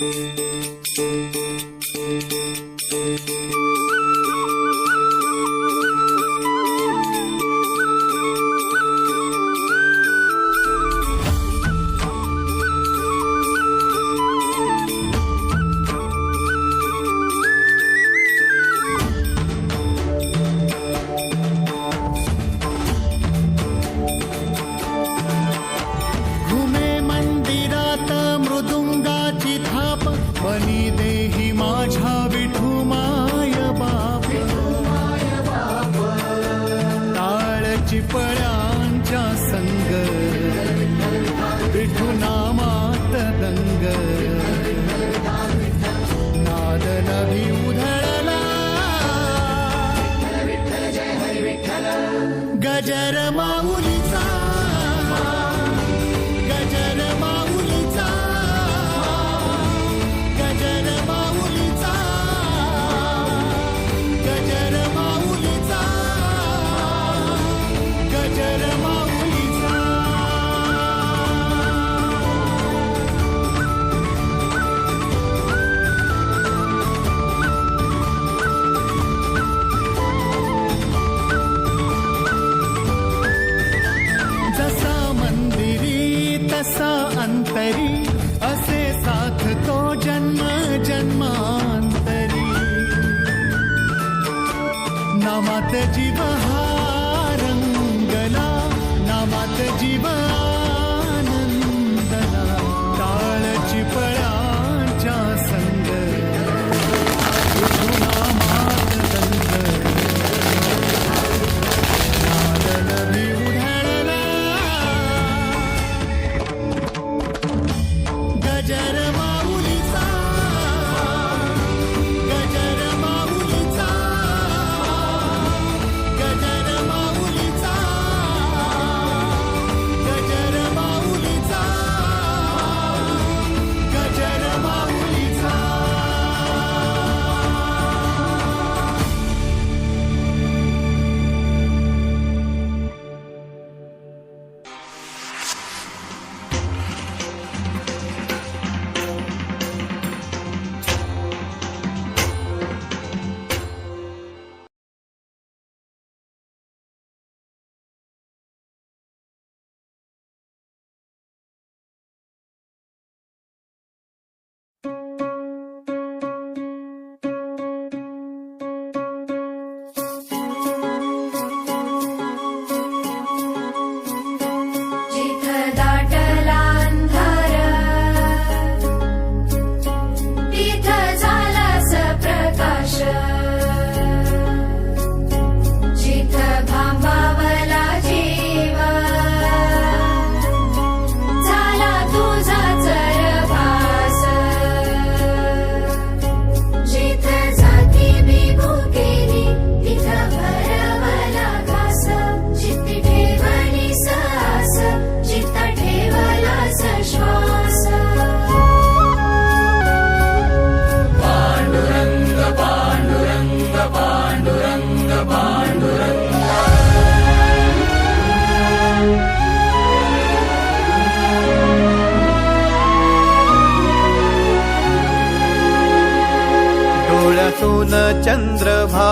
Música பரமா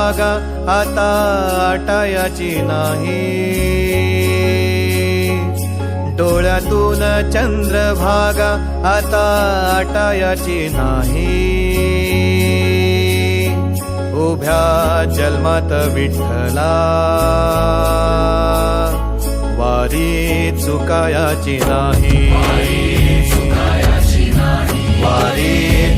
जागा आता आटायाची नाही. डोळ्यातून चंद्र भागा आता आटायाची नाही. उभ्या जन्मात विठ्ठला वारी चुकायाची नाही. वारी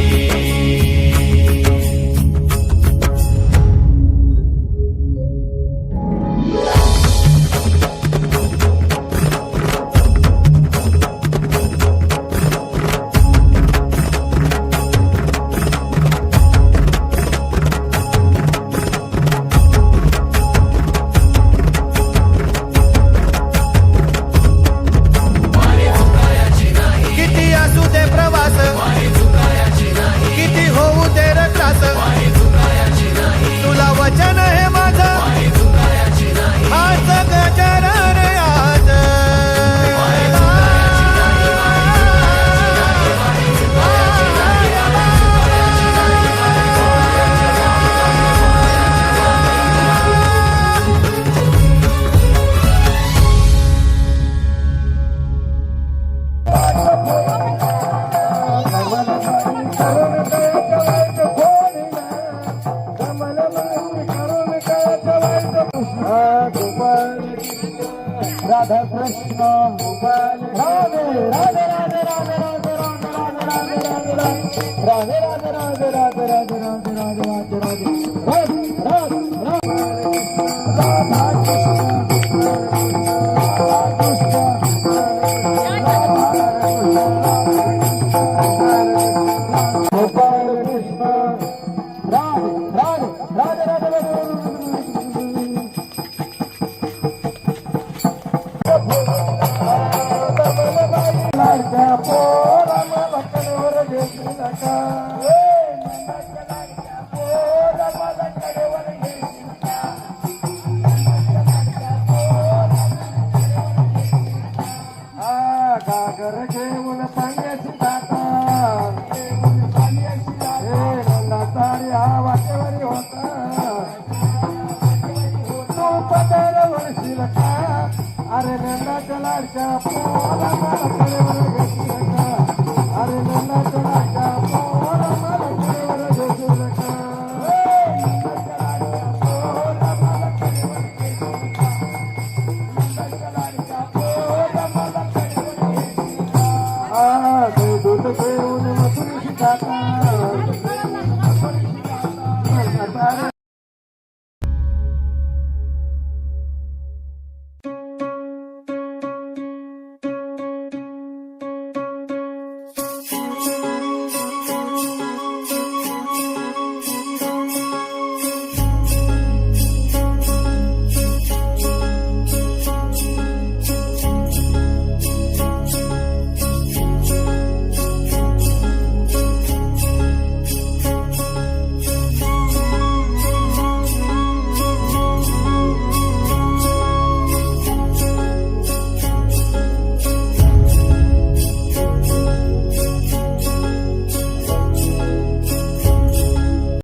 कृष्ण